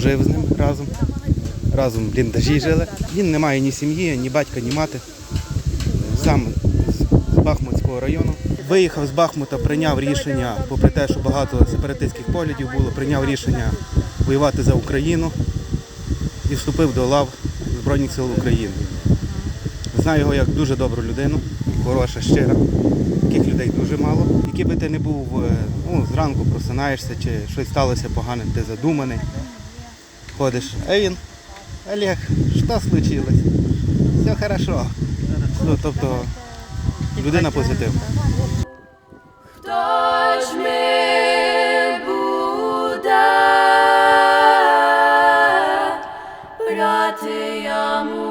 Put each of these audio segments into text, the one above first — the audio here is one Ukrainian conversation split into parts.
служив з ним разом. Разом в бліндажі жили. Він не має ні сім'ї, ні батька, ні мати. Сам з Бахмутського району. Виїхав з Бахмута, прийняв рішення, попри те, що багато сепаратистських поглядів було, прийняв рішення воювати за Україну і вступив до лав Збройних сил України. Знаю його як дуже добру людину, хороша, щира. Таких людей дуже мало. Який би ти не був, е, ну, зранку просинаєшся, чи щось сталося погане, ти задуманий. Ходиш, а він, Олег, що случилось? Все хорошо. Ну, тобто людина позитивна. Хто ж ми буде брати яму?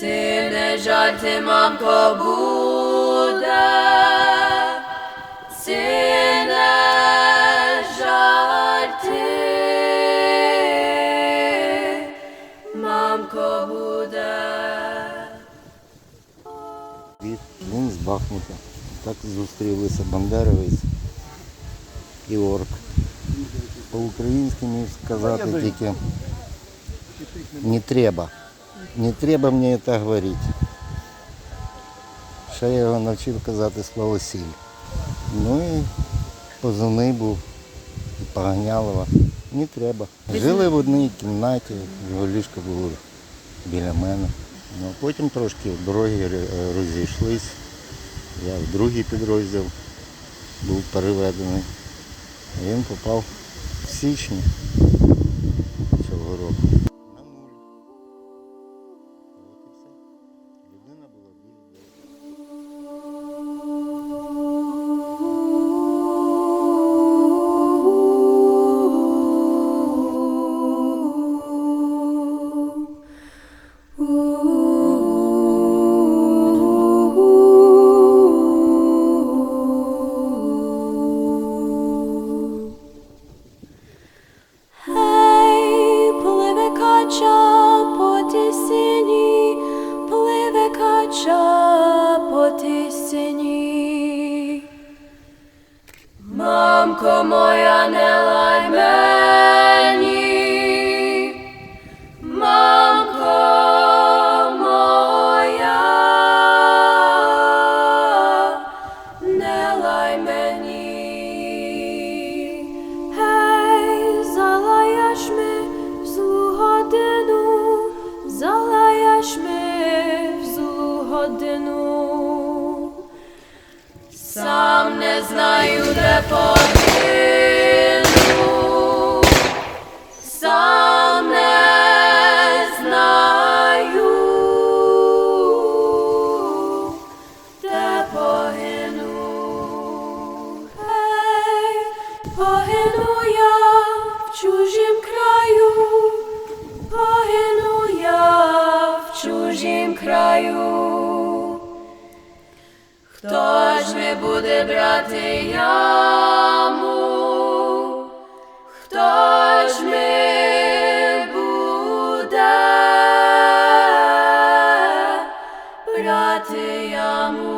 Це не жаль ти, мамко, буде, це не жаль ти, мамко, буде. Він він з Бахмута. Так зустрілися бандеровець і орк. По-українськи міг сказати тільки не треба. Не треба мені це говорити. Ще я його навчив казати слово сіль. Ну і позивний був і Погонялова. Не треба. Жили в одній кімнаті, його ліжко було біля мене. Ну, потім трошки дороги розійшлись. Я в другий підрозділ був переведений. Він попав в січні кача по тисині, пливе кача по тисині. Мамко моя, годину. Сам не знаю, де погину, сам не знаю, де погину. Гей, погину я в чужім краю, погину я в чужім краю. Хто ж не буде брати яму? Хто ж ми буде брати яму?